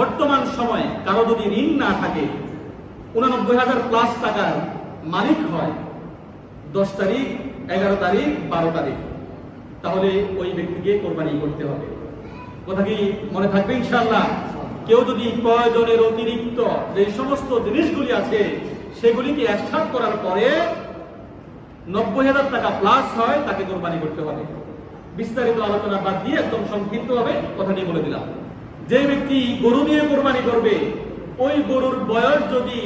বর্তমান সময়ে কারও যদি ঋণ না থাকে, উনানব্বই হাজার প্লাস টাকার মালিক হয়, দশ তারিখ, এগারো তারিখ, বারো তারিখ, তাহলে ওই ব্যক্তিকে কোরবানি করতে হবে। কথা কি মনে থাকবে ইনশাল্লাহ কেউ যদি প্রয়োজনের অতিরিক্ত যে সমস্ত জিনিসগুলি আছে, সেগুলিকে একসাথ করার পরে নব্বই হাজার টাকা প্লাস হয়, তাকে কোরবানি করতে হবে। বিস্তারিত আলোচনা বাদ দিয়ে একদম সংক্ষিপ্ত হবে কথাটি বলে দিলাম। যে ব্যক্তি গরু নিয়ে কোরবানি করবে, ওই গরুর বয়স যদি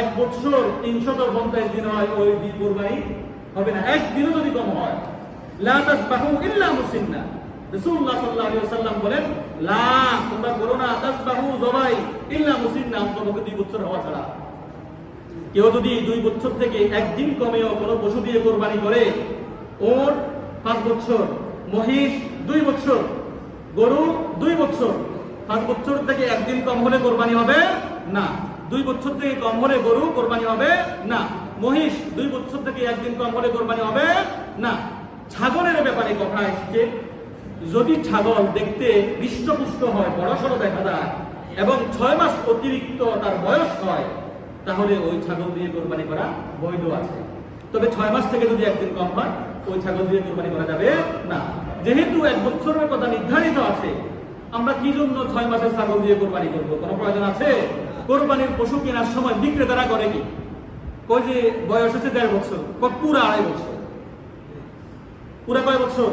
এক বছর তিনশত পঞ্চাশ দিন হয়, ওই দিন কোরবানি হবে না। একদিনও যদি কম হয়। বলেন, লা, তোমরা করো না জবাই ইল্লা মুসিন্না অন্তত দুই বছর হওয়া ছাড়া। কেউ যদি দুই বছর থেকে একদিন কমেও কোনো পশু দিয়ে কোরবানি করে, ওর পাঁচ বছর মহিষ দুই বছর গরু দুই বছর পাঁচ বছর থেকে একদিন কম হলে কোরবানি হবে না। দুই বছর থেকে কম হলে গরু কোরবানি হবে না। মহিষ, দুই বছর থেকে একদিন কম হলে কোরবানি হবে না। ছাগলের ব্যাপারে কথা এসছে। যদি ছাগল দেখতে হৃষ্টপুষ্ট হয়, বড়সড় দেখা যায়, এবং ছয় মাস অতিরিক্ত তার বয়স হয়, তাহলে ওই ছাগল দিয়ে কোরবানি করা বৈধ আছে। তবে ছয় মাস থেকে যদি একদিন কম হয়, ওই ছাগল দিয়ে কোরবানি করা যাবে না। যেহেতু এক বছরের কথা নির্ধারিত আছে আমরা কি জন্য ছয় মাসের ছাগল দিয়ে কোরবানি করব? কোনো প্রয়োজন আছে? কোরবানির পশু কেনার সময় বিক্রেতারা করে কি? কই যে বয়স হচ্ছে দেড় বছর পুরা আড়াই বছর? পুরা কয় বছর?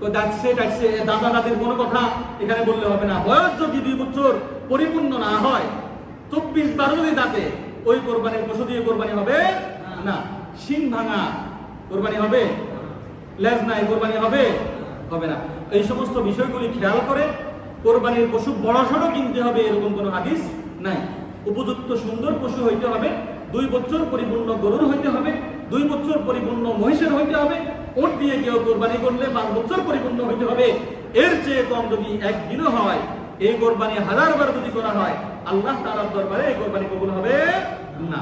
তো যাচ্ছে যাচ্ছে দাদা দাদির কোনো কথা এখানে বললে হবে না। বয়স যদি দুই বছর পরিপূর্ণ না হয়, চব্বিশ বারো যদি দাঁতে ওই কোরবানির পশু দিয়ে কোরবানি হবে না। শিং ভাঙা কোরবানি হবে? লেজ নাই কোরবানি হবে? হবে না। এই সমস্ত বিষয়গুলি খেয়াল করে কোরবানির পশু বড় সড়ো কিনতে হবে এরকম কোনো হাদিস নাই। উপযুক্ত সুন্দর পশু হইতে হবে, দুই বছর পরিপূর্ণ গরুর হইতে হবে, দুই বছর পরিপূর্ণ মহিষের হইতে হবে, ওট দিয়ে কেউ কোরবানি করলে পাঁচ বছর পরিপূর্ণ হইতে হবে। এর চেয়ে কম যদি একদিনও হয়, এই কোরবানি হাজার বার যদি করা হয়, আল্লাহ তাআলার দরবারে এই কোরবানি কবুল হবে না।